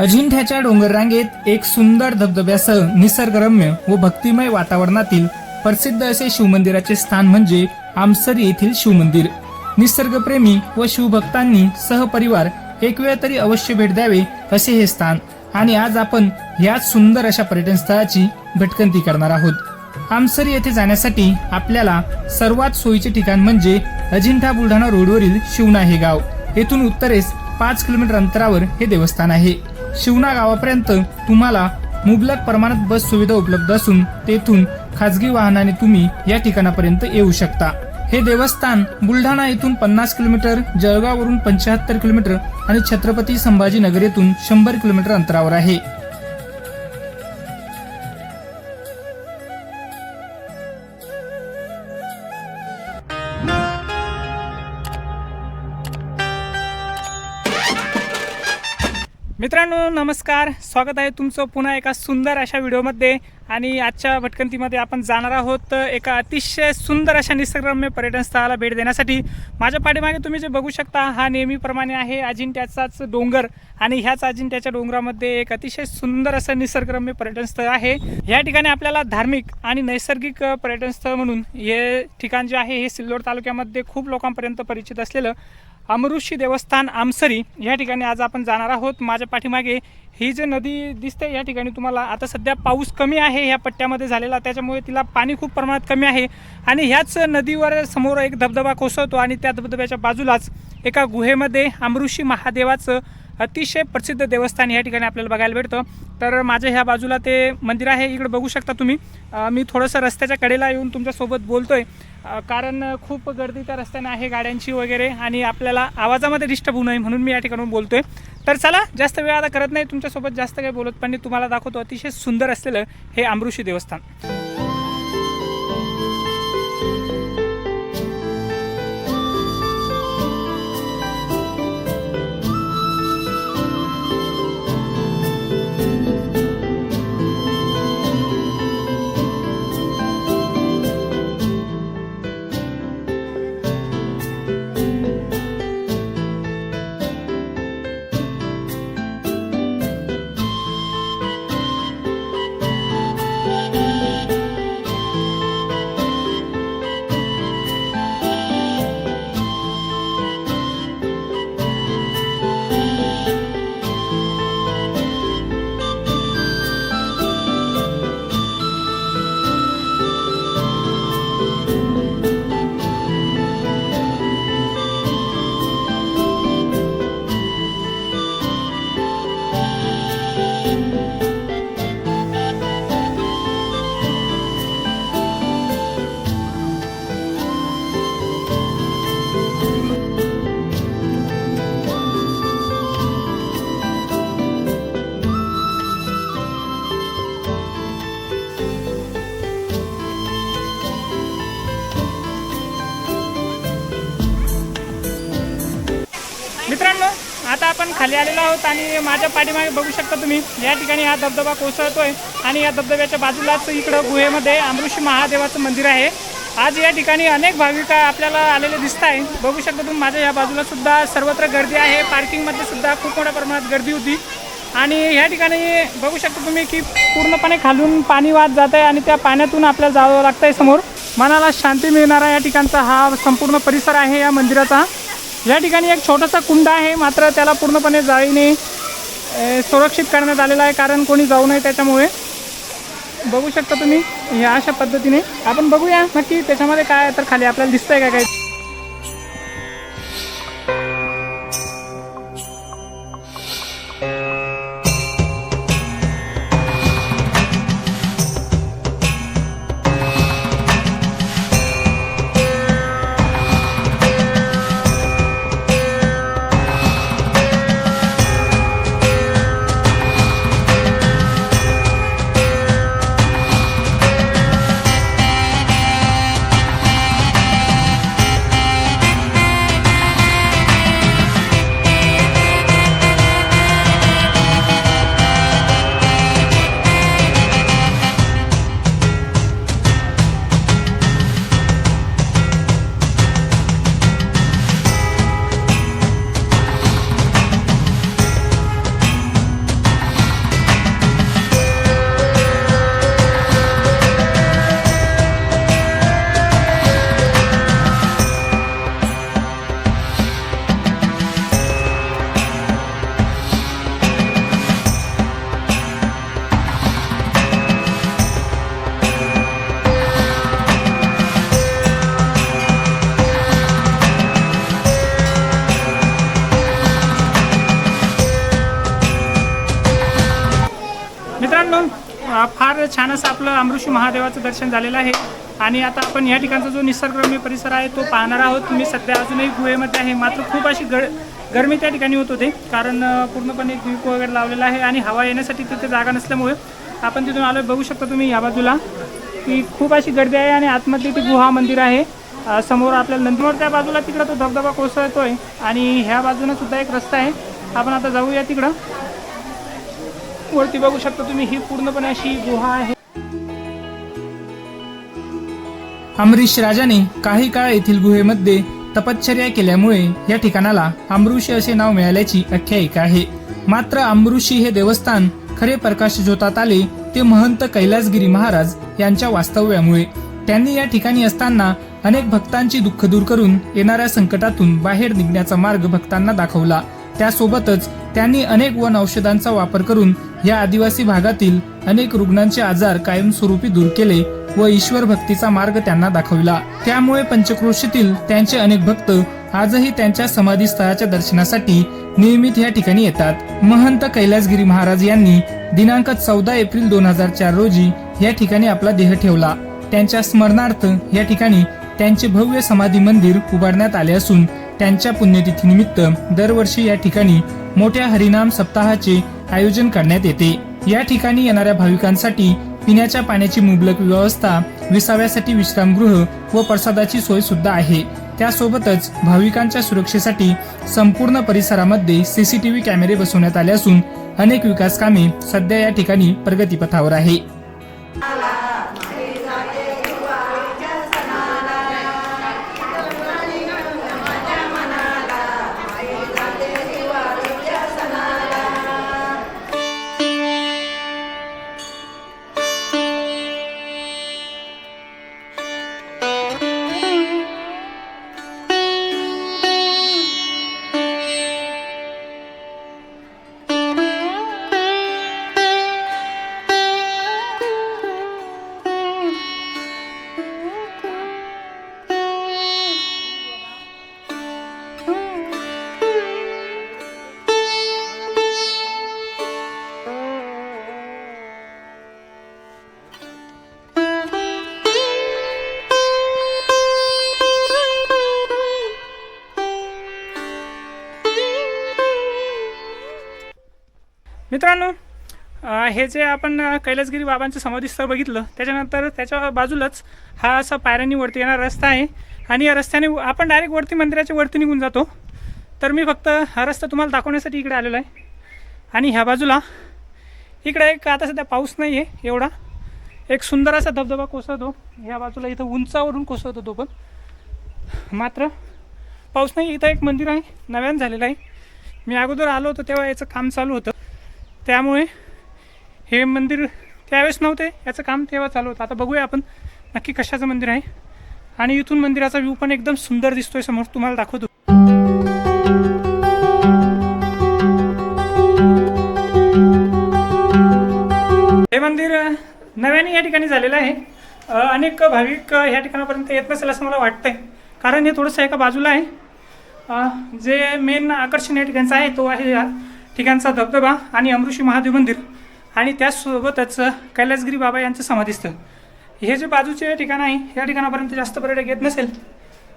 अजिंठ्याच्या डोंगररांगेत एक सुंदर धबधब्यासह निसर्गरम्य व भक्तिमय वातावरणातील प्रसिद्ध असे शिवमंदिराचे स्थान म्हणजे आमसर येथील शिवमंदिर. निसर्गप्रेमी व शिवभक्तांनी सहपरिवार एक वेळ तरी अवश्य भेट द्यावे असे हे स्थान. आणि आज आपण याच सुंदर अशा पर्यटन स्थळाची भटकंती करणार आहोत. आमसर येथे जाण्यासाठी आपल्याला सर्वात सोयीचे ठिकाण म्हणजे अजिंठा बुलढाणा रोडवरील शिवणा हे गाव. येथून उत्तरेस पाच किलोमीटर अंतरावर हे देवस्थान आहे. शिवना गावापर्यंत तुम्हाला मुबलक प्रमाणात बस सुविधा उपलब्ध असून तेथून खाजगी वाहनाने तुम्ही या ठिकाणापर्यंत येऊ शकता. हे देवस्थान बुलढाणा येथून पन्नास किलोमीटर जळगाववरून पंच्याहत्तर किलोमीटर आणि छत्रपती संभाजीनगर येथून शंभर किलोमीटर अंतरावर आहे. मित्रांनो नमस्कार. स्वागत आहे तुमचं पुन्हा एका सुंदर अशा व्हिडिओमध्ये. आणि आजच्या भटकंतीमध्ये आपण जाणार आहोत एका अतिशय सुंदर अशा निसर्गरम्य पर्यटन स्थळाला भेट देण्यासाठी. माझ्या पाठीमागे तुम्ही जे बघू शकता हा नेहमीप्रमाणे आहे अजिंठ्याचाच डोंगर. आणि ह्याच अजिंठ्याच्या डोंगरामध्ये एक अतिशय सुंदर असं निसर्गरम्य पर्यटन स्थळ आहे. या ठिकाणी आपल्याला धार्मिक आणि नैसर्गिक पर्यटन स्थळ म्हणून हे ठिकाण जे आहे हे सिल्लोड तालुक्यामध्ये खूप लोकांपर्यंत परिचित असलेलं अमृषी देवस्थान आमसरी या ठिकाणी आज आपण जाणार आहोत. माझ्या पाठीमागे ही जी नदी दिसते या ठिकाणी तुम्हाला आता सध्या पाऊस कमी आहे ह्या पट्ट्यामध्ये झालेला त्याच्यामुळे तिला पाणी खूप प्रमाणात कमी आहे आणि ह्याच नदीवर समोर एक धबधबा कोसळतो आणि त्या धबधब्याच्या बाजूलाच एका गुहेमध्ये अमृषी महादेवाचं अतिशय प्रसिद्ध देवस्थान या ठिकाणी आपल्याला बघायला भेटतं. तर माझ्या ह्या बाजूला ते मंदिर आहे. इकडे बघू शकता तुम्ही. मी थोडंसं रस्त्याच्या कडेला येऊन तुमच्यासोबत बोलतो आहे कारण खूप गर्दी त्या रस्त्याने आहे गाड्यांची वगैरे आणि आपल्याला आवाजामध्ये डिस्टर्ब होऊ नये म्हणून मी या ठिकाणून बोलतोय. तर चला जास्त वेळ आता करत नाही तुमच्यासोबत जास्त काही बोलत पण मी तुम्हाला दाखवतो अतिशय सुंदर असलेलं हे अमृषी देवस्थान. खाली आलेलो आहोत आणि माझ्या पाठीमागे बघू शकता तुम्ही या ठिकाणी हा धबधबा कोसळतोय आणि या धबधब्याच्या बाजूलाच इकडं गुहेमध्ये अमृषी महादेवाचं मंदिर आहे. आज या ठिकाणी अनेक भाविक आपल्याला आलेले दिसत आहे बघू शकता तुम्ही माझ्या या बाजूला सुद्धा सर्वत्र गर्दी आहे. पार्किंगमध्ये सुद्धा खूप मोठ्या प्रमाणात गर्दी होती. आणि ह्या ठिकाणी बघू शकता तुम्ही की पूर्णपणे खालून पाणी वाहत जात आहे आणि त्या पाण्यातून आपल्याला जावं लागतं आहे समोर. मनाला शांती मिळणारा या ठिकाणचा हा संपूर्ण परिसर आहे या मंदिराचा. या ठिकाणी एक छोटासा कुंड आहे. मात्र त्याला पूर्णपणे जाळीने सुरक्षित करण्यात आलेला आहे. कारण कोणी जाऊ नये त्याच्यामुळे. बघू शकता तुम्ही या अशा पद्धतीने. आपण बघूया नक्की त्याच्यामध्ये काय तर खाली आपल्याला दिसतंय का काय फार छान असं आपलं अमृषी महादेवाचं दर्शन झालेलं आहे. आणि आता आपण या ठिकाणचा जो निसर्गरम्य परिसर आहे तो पाहणार आहोत. मी सध्या अजूनही गुहेमध्ये आहे. मात्र खूप अशी गड गरमी त्या ठिकाणी होत होते. कारण पूर्णपणे द्वीप वगैरे लावलेला आहे आणि हवा येण्यासाठी तिथे जागा नसल्यामुळे आपण तिथून आलो बघू शकता तुम्ही या बाजूला की खूप अशी गर्दी आहे आणि आतमध्ये ते गुहा मंदिर आहे. समोर आपल्याला नंदीवर त्या बाजूला तिकडं तो धबधबा कोसळतोय. आणि ह्या बाजूनं सुद्धा एक रस्ता आहे. आपण आता जाऊया तिकडं. वरती बघू शकता तुम्ही ही पूर्णपणे अशी गुहा आहे. अमरीश राजाने काही काळ येथील गुहेमध्ये तपश्चर्या केल्यामुळे या ठिकाणाला अमृषी असे नाव मिळाल्याची आख्यायिका आहे. मात्र अमृषी हे देवस्थान खरे प्रकाश ज्योतात आले ते महंत कैलासगिरी महाराज यांच्या वास्तव्यामुळे. त्यांनी या ठिकाणी असताना अनेक भक्तांची दुःख दूर करून येणाऱ्या संकटातून बाहेर निघण्याचा मार्ग भक्तांना दाखवला. त्यासोबतच त्यांनी अनेक वन औषधांचा वापर करून या आदिवासी भागातील अनेक रुग्णांचे आजार कायमस्वरूपी दूर केले व ईश्वर भक्तीचा मार्ग त्यांना दाखविला. त्यामुळे पंचक्रोशीतील त्यांचे अनेक भक्त आजही त्यांच्या समाधी स्थळाच्या दर्शनासाठी नियमित या ठिकाणी येतात. महंत कैलासगिरी महाराज यांनी दिनांक चौदा एप्रिल दोन हजार चार रोजी या ठिकाणी आपला देह ठेवला. त्यांच्या स्मरणार्थ या ठिकाणी त्यांचे भव्य समाधी मंदिर उभारण्यात आले असून त्यांच्या पुण्यतिथीनिमित्त दरवर्षी या ठिकाणी मोठ्या हरिनाम सप्ताहाचे आयोजन करण्यात येते. या ठिकाणी येणाऱ्या भाविकांसाठी पिण्याच्या पाण्याची मुबलक व्यवस्था विसाव्यासाठी विश्रामगृह व प्रसादाची सोय सुद्धा आहे. त्यासोबतच भाविकांच्या सुरक्षेसाठी संपूर्ण परिसरामध्ये सीसीटीव्ही कॅमेरे बसवण्यात आले असून अनेक विकास कामे सध्या या ठिकाणी प्रगतीपथावर आहे. मित्रांनो हे जे आपण कैलासगिरी बाबांचं समाधीस्थळ बघितलं त्याच्यानंतर त्याच्या बाजूलाच हा असा पायऱ्यांनी वरती येणारा रस्ता आहे. आणि या रस्त्याने आपण डायरेक्ट वरती मंदिराच्या वरती निघून जातो. तर मी फक्त हा रस्ता तुम्हाला दाखवण्यासाठी इकडे आलेलो आहे. आणि ह्या बाजूला इकडे एक आता सध्या पाऊस नाही आहे एवढा. एक सुंदर असा धबधबा कोसळतो. ह्या बाजूला इथं उंचावरून कोसळतो तो पण. मात्र पाऊस नाही इथं एक मंदिर आहे नव्यानं झालेलं आहे. मी अगोदर आलो होतो तेव्हा याचं काम चालू होतं. त्यामुळे हे मंदिर त्यावेळेस नव्हते याचं काम तेव्हा चालू होतं. आता बघूया आपण नक्की कशाचं मंदिर आहे. आणि इथून मंदिराचा व्ह्यू पण एकदम सुंदर दिसतोय समोर तुम्हाला दाखवतो. हे मंदिर नव्याने या ठिकाणी झालेलं आहे. अनेक भाविक ह्या ठिकाणापर्यंत येत नसेल असं मला वाटतंय. कारण हे थोडंसं एका बाजूला आहे. जे मेन आकर्षण या ठिकाणचं आहे तो आहे या ठिकाणचा धबधबा आणि अमृषी महादेव मंदिर आणि त्याचसोबतच कैलासगिरी बाबा यांचं समाधीस्थळ. हे जे बाजूचे ठिकाण आहे या ठिकाणापर्यंत जास्त पर्यटक येत नसेल.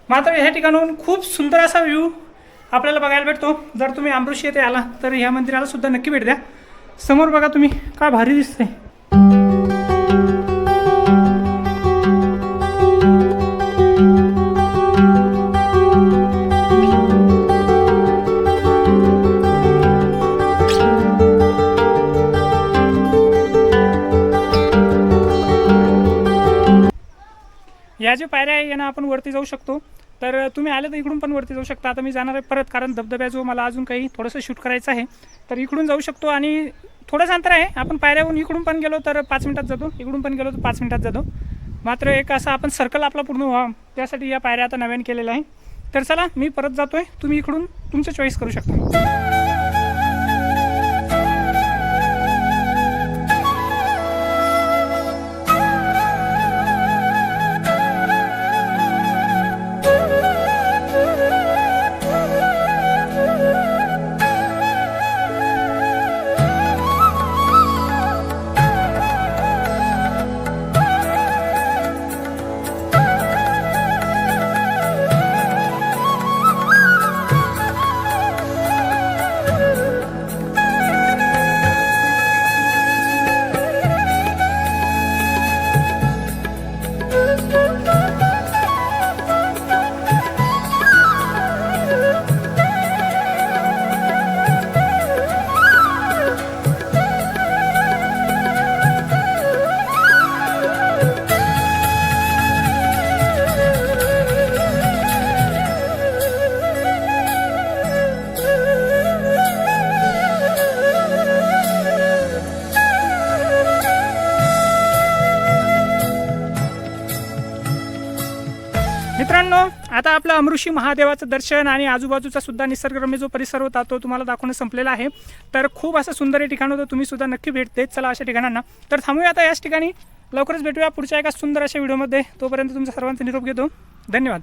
मात्र ह्या ठिकाणाहून खूप सुंदर असा व्ह्यू आपल्याला बघायला भेटतो. जर तुम्ही अमृषी येथे आला तर ह्या मंदिराला सुद्धा नक्की भेट द्या. समोर बघा तुम्ही काय भारी दिसतंय. या जे पायऱ्या आहे यांना आपण वरती जाऊ शकतो. तर तुम्ही आले तर इकडून पण वरती जाऊ शकता. आता मी जाणार आहे परत कारण धबधब्याजवळ मला अजून काही थोडंसं शूट करायचं आहे तर इकडून जाऊ शकतो आणि थोडंसं अंतर आहे. आपण पायऱ्याहून इकडून पण गेलो तर पाच मिनटात जातो. इकडून पण गेलो तर पाच मिनटात जातो. मात्र एक असं आपण सर्कल आपला पूर्ण व्हा त्यासाठी या पायऱ्या आता नव्याने केलेल्या आहे. तर चला मी परत जातो आहे तुम्ही इकडून तुमचं चॉईस करू शकता. मित्रांनो आता आपलं अमृषी महादेवाचं दर्शन आणि आजूबाजूचा सुद्धा निसर्गरम्य जो परिसर होता तो तुम्हाला दाखवणं संपलेला आहे. तर खूप असं सुंदर हे ठिकाण होतं तुम्ही सुद्धा नक्की भेट देत चला अशा ठिकाणांना. तर थांबूया आता याच ठिकाणी. लवकरच भेटूया पुढच्या एका सुंदर अशा व्हिडिओमध्ये. तोपर्यंत तुमचा सर्वांचा निरोप घेतो. धन्यवाद.